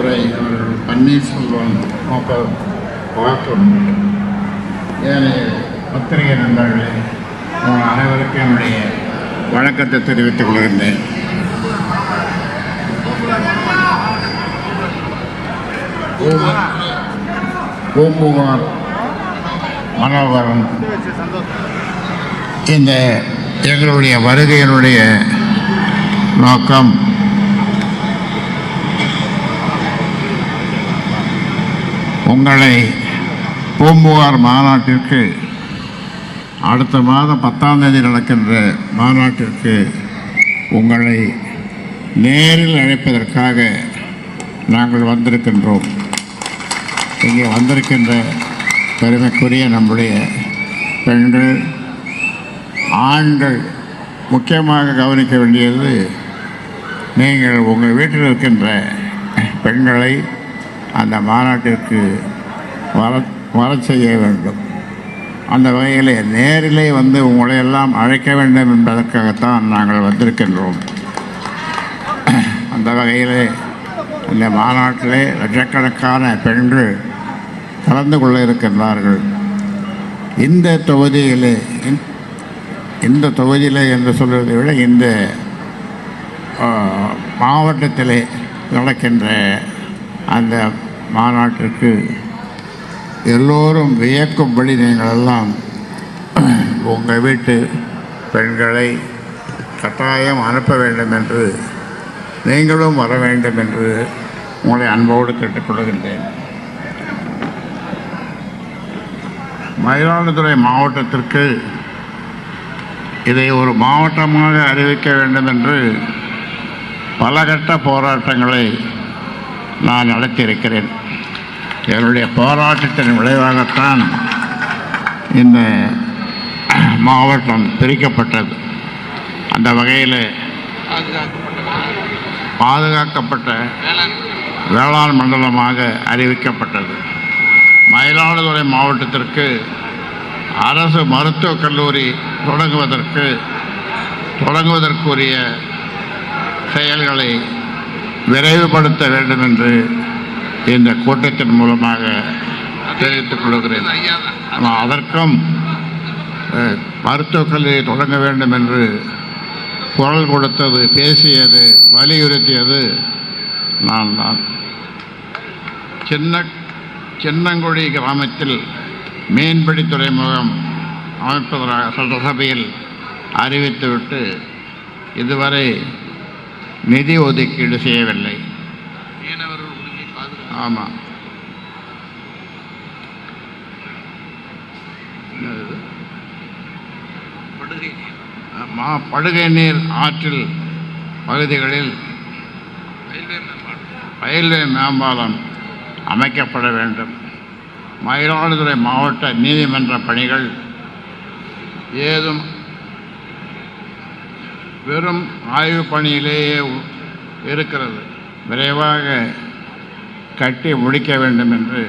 மயிலாடுதுறை அவர்கள் பன்னீர்செல்வம் நோக்க மற்றும் ஏனைய பத்திரிகை நண்பர்களே உங்கள் அனைவருக்கும் என்னுடைய வணக்கத்தை தெரிவித்துக் கொள்கின்றேன். பூம்புகார் மனோகரன் இந்த எங்களுடைய வருகையினுடைய நோக்கம் உங்களை பூம்புகார் மாநாட்டிற்கு அடுத்த மாதம் பத்தாம் தேதி நடக்கின்ற மாநாட்டிற்கு உங்களை நேரில் அழைப்பதற்காக நாங்கள் வந்திருக்கின்றோம். இங்கே வந்திருக்கின்ற பெருமைக்குரிய நம்முடைய பெண்கள் ஆண்கள் முக்கியமாக கவனிக்க வேண்டியது நீங்கள் உங்கள் வீட்டில் இருக்கின்ற பெண்களை அந்த மாநாட்டிற்கு வர வர செய்ய வேண்டும். அந்த வகையில் நேரிலே வந்து உங்களை எல்லாம் அழைக்க வேண்டும் என்பதற்காகத்தான் நாங்கள் வந்திருக்கின்றோம். அந்த வகையில் இந்த மாநாட்டிலே லட்சக்கணக்கான பெண்கள் கலந்து கொள்ள இருக்கின்றார்கள். இந்த தொகுதியிலே இந்த- இந்த தொகுதியிலே என்று சொல்வதை விட இந்த மாவட்டத்திலே நடக்கின்ற அந்த மாநாட்டிற்கு எல்லோரும் வியக்கும்படி நீங்கள் எல்லாம் உங்கள் வீட்டு பெண்களை கட்டாயம் அனுப்ப வேண்டும் என்று நீங்களும் வர வேண்டும் என்று உங்களை அன்போடு கேட்டுக்கொள்கின்றேன். மயிலாடுதுறை மாவட்டத்திற்கு இதை ஒரு மாவட்டமாக அறிவிக்க வேண்டும் என்று பல கட்ட போராட்டங்களை நான் நடத்தியிருக்கிறேன். என்னுடைய போராட்டத்தின் விளைவாகத்தான் இந்த மாவட்டம் பிரிக்கப்பட்டது. அந்த வகையில் பாதுகாக்கப்பட்ட வேளாண் மண்டலமாக அறிவிக்கப்பட்டது. மயிலாடுதுறை மாவட்டத்திற்கு அரசு மருத்துவக் கல்லூரி தொடங்குவதற்கு தொடங்குவதற்குரிய செயல்களை விரைவுபடுத்த வேண்டும் என்று இந்த கூட்டத்தின் மூலமாக தெரிவித்துக் கொள்கிறேன். ஆனால் அதற்கும் அஹ், மருத்துவக் தொடங்க வேண்டும் என்று குரல் கொடுத்தது பேசியது வலியுறுத்தியது நான் தான். சின்ன சின்னங்குடி கிராமத்தில் மீன்பிடி துறைமுகம் அமைப்பதாக சட்டசபையில் அறிவித்துவிட்டு இதுவரை நிதி ஒதுக்கீடு செய்யவில்லை. ஆமாம் படுகை மா படுகை நீர் ஆற்றில் பகுதிகளில். ரயில்வே மேம்பாலம். அமைக்கப்பட வேண்டும். மயிலாடுதுறை மாவட்ட நீதிமன்ற பணிகள் ஏதும் வெறும் ஆய்வு பணியிலேயே இருக்கிறது. விரைவாக கட்டி முடிக்க வேண்டும் என்று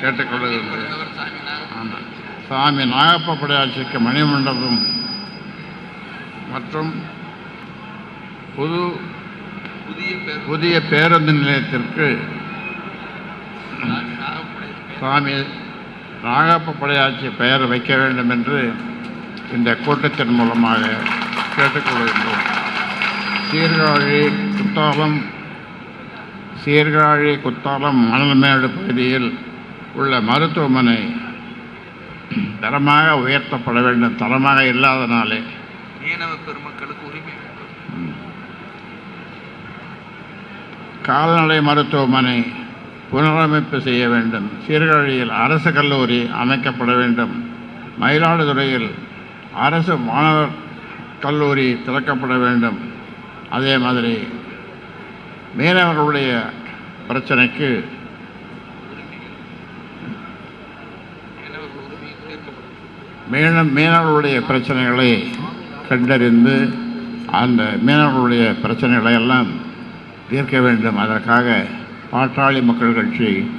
கேட்டுக்கொள்கிறேன் சாமி நாகப்ப படையாட்சிக்கு மணிமண்டபம் மற்றும் புது புதிய புதிய பேருந்து நிலையத்திற்கு சாமி நாகப்ப படையாட்சி பெயர் வைக்க வேண்டும் என்று இந்த கூட்டத்தின் மூலமாக கேட்டுக்கொள்கின்றோம். சீர்காழி குத்தாலம் சீர்காழி குத்தாலம் மணல்மேடு பகுதியில் உள்ள மருத்துவமனை தரமாக உயர்த்தப்பட வேண்டும். தரமாக இல்லாதனாலே மீனவ பெருமக்களுக்கு உரிமை கால்நடை மருத்துவமனை புனரமைப்பு செய்ய வேண்டும். சீர்காழியில் அரசு கல்லூரி அமைக்கப்பட வேண்டும். மயிலாடுதுறையில் அரசு மாணவர் கல்லூரி திறக்கப்பட வேண்டும். அதே மாதிரி மீனவர்களுடைய பிரச்சனைக்கு மீன மீனவர்களுடைய பிரச்சனைகளை கண்டறிந்து அந்த மீனவர்களுடைய பிரச்சனைகளை எல்லாம் தீர்க்க வேண்டும். அதற்காக பாட்டாளி மக்கள் கட்சி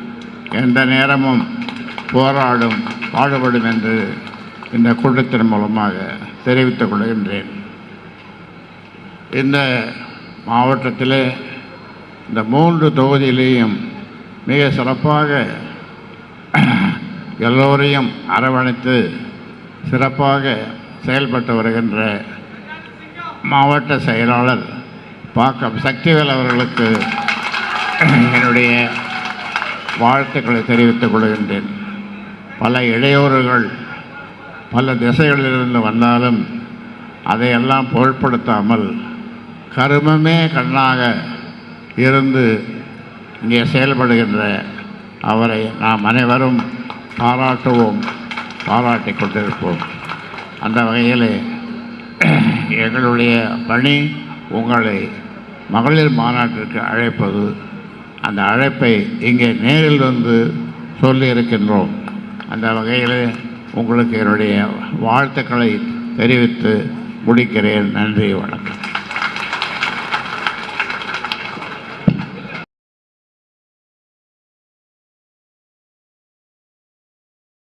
எந்த நேரமும் போராடும் பாடுபடும் என்று இந்த கூட்டத்தின் மூலமாக தெரிவித்துக் கொள்கின்றேன். இந்த மாவட்டத்திலே இந்த மூன்று தொகுதியிலேயும் மிக சிறப்பாக எல்லோரையும் அரவணைத்து சிறப்பாக செயல்பட்டு வருகின்ற மாவட்ட செயலாளர் பாக்கம் சக்திவேல் அவர்களுக்கு என்னுடைய வாழ்த்துக்களை தெரிவித்துக் கொள்கின்றேன். பல இடையூறுகள் பல திசைகளிலிருந்து வந்தாலும் அதையெல்லாம் பொருட்படுத்தாமல் கருமமே கண்ணாக இருந்து இங்கே செயல்படுகின்ற அவரை நாம் அனைவரும் பாராட்டுவோம் பாராட்டிக் கொண்டிருப்போம். அந்த வகையில் எங்களுடைய பணி உங்களை மகளிர் மாநாட்டிற்கு அழைப்பது. அந்த அழைப்பை இங்கே நேரில் வந்து சொல்லி இருக்கின்றோம். அந்த வகையில் உங்களுக்கு என்னுடைய வாழ்த்துக்களை தெரிவித்து முடிக்கிறேன். நன்றி வணக்கம்.